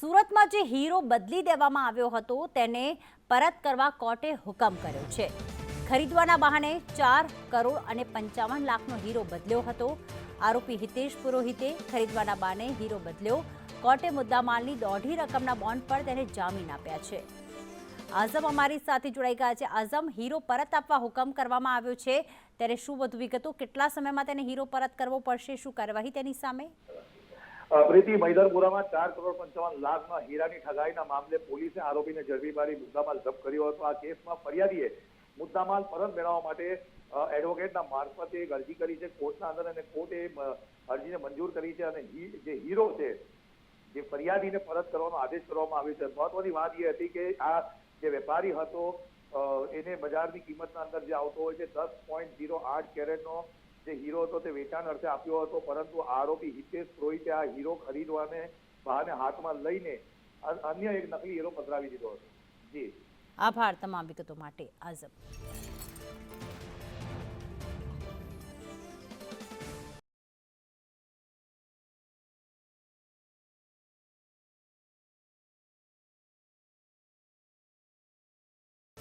સુરતમાં જે હીરો બદલી દેવામાં આવ્યો હતો, તેને પરત કરવા કોર્ટે હુકમ કર્યો છે. ખરીદવાના બહાને ચાર કરોડ અને પંચાવન લાખનો હીરો બદલ્યો હતો. આરોપી હિતેશ પુરોહિતે ખરીદવાના બહાને હીરો બદલ્યો. કોર્ટે મુદ્દામાલની દોઢી રકમના બોન્ડ પર તેને જામીન આપ્યા છે. આઝમ અમારી સાથે જોડાઈ ગયા છે. આઝમ, હીરો પરત આપવા હુકમ કરવામાં આવ્યો છે. ત્યારે શું વધુ વિગતો? કેટલા સમયમાં તેને હીરો પરત કરવો પડશે? શું કાર્યવાહી તેની સામે? પ્રીતિ મૈદરપુરામાં ચાર કરોડ પંચાવન લાખના હીરાની ઠગાઈના મામલે પોલીસે આરોપીને ઝડપી પાડી મુદ્દામાલ જપ્ત કર્યો હતો. આ કેસમાં ફરિયાદીએ મુદ્દામાલ પરત મેળવવા માટે એડવોકેટના મારફતે એક અરજી કરી છે. કોર્ટના અંદર અને કોર્ટે અરજીને મંજૂર કરી છે અને જે હીરો છે, જે ફરિયાદીને પરત કરવાનો આદેશ કરવામાં આવ્યો છે. મહત્વની વાત એ હતી કે આ જે વેપારી હતો એને બજારની કિંમતના અંદર જે આવતો હોય છે, દસ પોઈન્ટ ઝીરો આઠ કેરેટનો જે હીરો હતો તે વેચાણ અર્થે આપ્યો હતો, પરંતુ આરોપી હિતેશ પુરોહિતે આ હીરો ખરીદવાને બહાને હાથમાં લઈને અન્ય એક નકલી હીરો પધરાવી દીધો હતો. જી. આભાર તમામ વિગતો માટે. આઝમ.